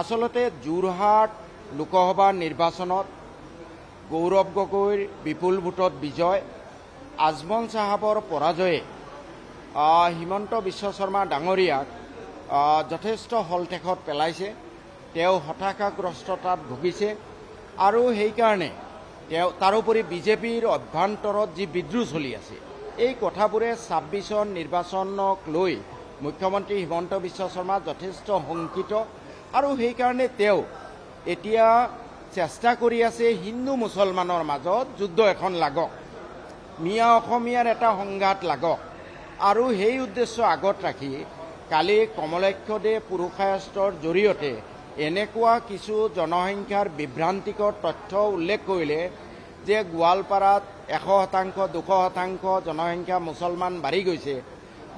আচলতে যোৰহাট লোকসভা নিৰ্বাচনত গৌৰৱ গগৈৰ বিপুল ভোটত বিজয়, আজমল চাহাবৰ পৰাজয়ে হিমন্ত বিশ্ব শৰ্মা ডাঙৰীয়াক যথেষ্ট হলঠেকত পেলাইছে, তেওঁ হতাশাগ্ৰস্ততাত ভুগিছে আৰু সেইকাৰণে তেওঁ, তাৰোপৰি বিজেপিৰ অভ্যন্তৰত যি বিদ্ৰোহ চলি আছে, এই কথাবোৰে ছাব্বিছৰ নিৰ্বাচনক লৈ মুখ্যমন্ত্ৰী হিমন্ত বিশ্ব শৰ্মা যথেষ্ট শংকিত আৰু সেইকাৰণে তেওঁ এতিয়া চেষ্টা কৰি আছে হিন্দু মুছলমানৰ মাজত যুদ্ধ এখন লাগক। মিয়া অসমীয়াৰ এটা সংঘাত লাগক। আৰু সেই উদ্দেশ্য আগত ৰাখি কালি কমলাক্ষদে পুৰুষায়স্ত্ৰৰ জৰিয়তে এনেকুৱা কিছু জনসংখ্যাৰ বিভ্ৰান্তিকৰ তথ্য উল্লেখ কৰিলে যে গোৱালপাৰাত এশ শতাংশ, দুশ শতাংশ জনসংখ্যা মুছলমান বাঢ়ি গৈছে।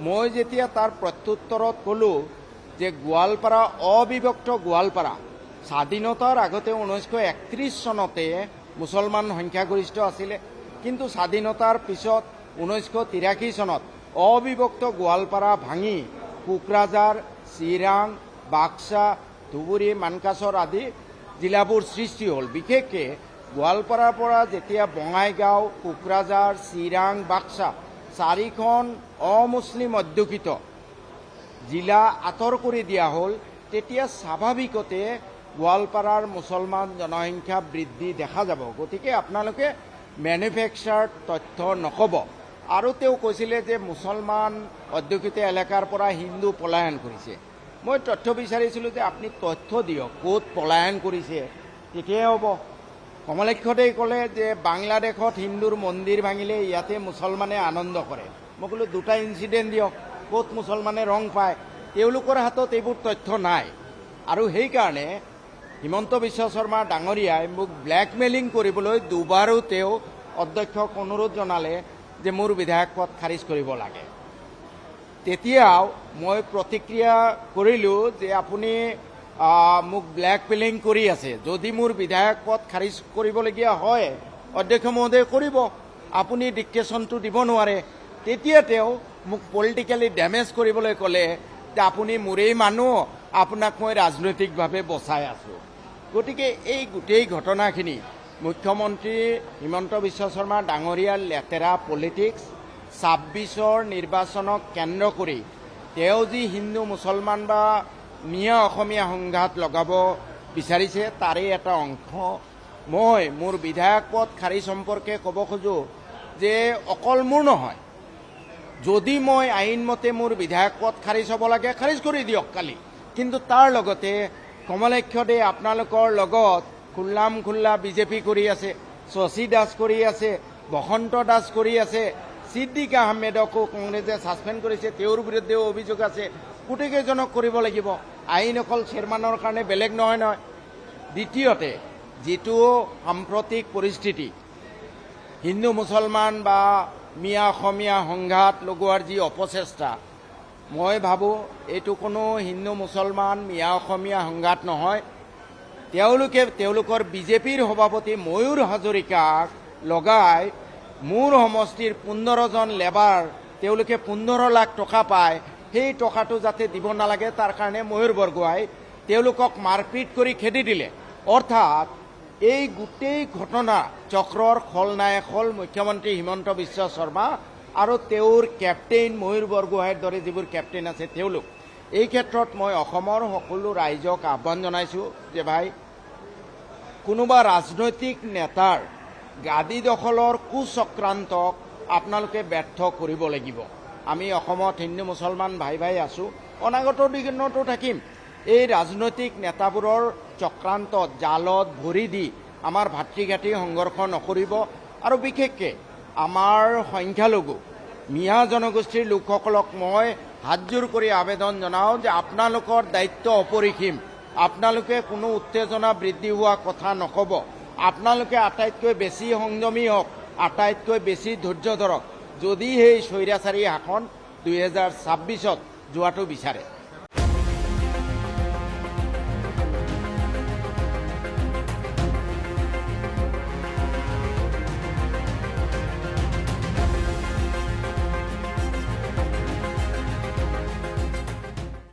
মই যেতিয়া তাৰ প্ৰত্যুত্তৰত ক'লোঁ যে গোৱালপাৰা অবিভক্ত গোৱালপাৰা স্বাধীনতাৰ আগতে ঊনৈছশ একত্ৰিছ চনতে মুছলমান সংখ্যাগৰিষ্ঠ আছিলে, কিন্তু স্বাধীনতাৰ পিছত ঊনৈছশ তিৰাশী চনত অবিভক্ত গোৱালপাৰা ভাঙি কোকৰাঝাৰ, চিৰাং, বাক্সা, ধুবুৰী, মানকাছৰ আদি জিলাবোৰ সৃষ্টি হ'ল। বিশেষকৈ গোৱালপাৰাৰ পৰা যেতিয়া বঙাইগাঁও, কোকৰাঝাৰ, চিৰাং, বাক্সা চাৰিখন অমুছলিম অধ্যুষিত জিলা আঁতৰ কৰি দিয়া হ'ল, তেতিয়া স্বাভাৱিকতে গোৱালপাৰাৰ মুছলমান জনসংখ্যা বৃদ্ধি দেখা যাব। গতিকে আপোনালোকে মেনুফেকচাৰ তথ্য নক'ব। আৰু তেওঁ কৈছিলে যে মুছলমান অধ্যুষিত এলেকাৰ পৰা হিন্দু পলায়ন কৰিছে। মই তথ্য বিচাৰিছিলোঁ যে আপুনি তথ্য দিয়ক, ক'ত পলায়ন কৰিছে, তেতিয়াহে হ'ব। কমলেক্ষতেই ক'লে যে বাংলাদেশত হিন্দুৰ মন্দিৰ ভাঙিলে ইয়াতে মুছলমানে আনন্দ কৰে। মই ক'লোঁ দুটা ইনচিডেণ্ট দিয়ক। ক'ত মুছলমানে ৰং পায়, তেওঁলোকৰ হাতত এইবোৰ তথ্য নাই। আৰু সেইকাৰণে হিমন্ত বিশ্ব শৰ্মা ডাঙৰীয়াই মোক ব্লেকমেইলিং কৰিবলৈ দুবাৰো তেওঁ অধ্যক্ষক অনুৰোধ জনালে যে মোৰ বিধায়ক পদ খাৰিজ কৰিব লাগে। তেতিয়াও মই প্ৰতিক্ৰিয়া কৰিলোঁ যে আপুনি মোক ব্লেকমেইলিং কৰি আছে। যদি মোৰ বিধায়ক পদ খাৰিজ কৰিবলগীয়া হয়, অধ্যক্ষ মহোদয়ে কৰিব। আপুনি ডিক্টেশ্যনটো দিব নোৱাৰে। তেতিয়া তেওঁ মোক পলিটিকেলি ডেমেজ কৰিবলৈ ক'লে যে আপুনি মোৰেই মানুহ, আপোনাক মই ৰাজনৈতিকভাৱে বচাই আছোঁ। গতিকে এই গোটেই ঘটনাখিনি মুখ্যমন্ত্ৰী হিমন্ত বিশ্ব শৰ্মা ডাঙৰীয়াৰ লেতেৰা পলিটিক্স ছাব্বিছৰ নিৰ্বাচনক কেন্দ্ৰ কৰি তেওঁ যি হিন্দু, মুছলমান বা মিয়া অসমীয়া সংঘাত লগাব বিচাৰিছে, তাৰে এটা অংশ মই মোৰ বিধায়ক পদ খাৰিজ সম্পৰ্কে ক'ব খোজোঁ যে অকল মোৰ নহয় যদি মই আইনমতে মোৰ বিধায়ক পদ খাৰিজ হ'ব লাগে, খাৰিজ কৰি দিয়ক কালি। কিন্তু তাৰ লগতে কমলেক্ষ দে আপোনালোকৰ লগত খোল্লাম খোল্লা বিজেপি কৰি আছে, শশী দাস কৰি আছে, বসন্ত দাস কৰি আছে ছিদ্দিক আহমেদকো কংগ্ৰেছে ছাছপেণ্ড কৰিছে, তেওঁৰ বিৰুদ্ধেও অভিযোগ আছে। গোটেইকেইজনক কৰিব লাগিব। আইন অকল চেয়াৰমেনৰ কাৰণে বেলেগ নহয় নহয়। দ্বিতীয়তে, যিটো সাম্প্ৰতিক পৰিস্থিতি, হিন্দু মুছলমান বা মিয়া অসমীয়া সংঘাত লগোৱাৰ যি অপচেষ্টা, মই ভাবোঁ এইটো কোনো হিন্দু মুছলমান মিয়া অসমীয়া সংঘাত নহয়। তেওঁলোকে, তেওঁলোকৰ বিজেপিৰ সভাপতি ময়ূৰ হাজৰিকাক লগাই মোৰ সমষ্টিৰ পোন্ধৰজন লেবাৰ, তেওঁলোকে পোন্ধৰ লাখ টকা পায়, সেই টকাটো যাতে দিব নালাগে, তাৰ কাৰণে ময়ূৰ বৰগোহাঁই তেওঁলোকক মাৰপিট কৰি খেদি দিলে। অৰ্থাৎ এই গোটেই ঘটনা চক্ৰৰ খলনায়ক হ'ল মুখ্যমন্ত্ৰী হিমন্ত বিশ্ব শৰ্মা আৰু তেওঁৰ কেপ্টেইন ময়ূৰ বৰগোহাঁইৰ দৰে যিবোৰ কেপ্টেইন আছে তেওঁলোক। এই ক্ষেত্ৰত মই অসমৰ সকলো ৰাইজক আহ্বান জনাইছোঁ যে ভাই, কোনোবা ৰাজনৈতিক নেতাৰ গাদী দখলৰ কুচক্ৰান্তক আপোনালোকে ব্যৰ্থ কৰিব লাগিব। আমি অসমত হিন্দু মুছলমান ভাই ভাই আছোঁ, অনাগত দিনতো থাকিম। এই ৰাজনৈতিক নেতাবোৰৰ চক্ৰান্তত জালত ভৰি দি আমাৰ ভাতৃঘাতী সংঘৰ্ষ নকৰিব আৰু বিশেষকৈ আমাৰ সংখ্যালঘু মিয়া জনগোষ্ঠীৰ লোকসকলক মই হাতযোৰ কৰি আবেদন জনাওঁ যে আপোনালোকৰ দায়িত্ব অপৰিসীম। আপোনালোকে কোনো উত্তেজনা বৃদ্ধি হোৱা কথা নক'ব। আপোনালোকে আটাইতকৈ বেছি সংযমী হওক, আটাইতকৈ বেছি ধৈৰ্য ধৰক। যদি সেই স্বৈৰাচাৰী শাসন দুহেজাৰ ছাব্বিছত যোৱাটো বিচাৰে।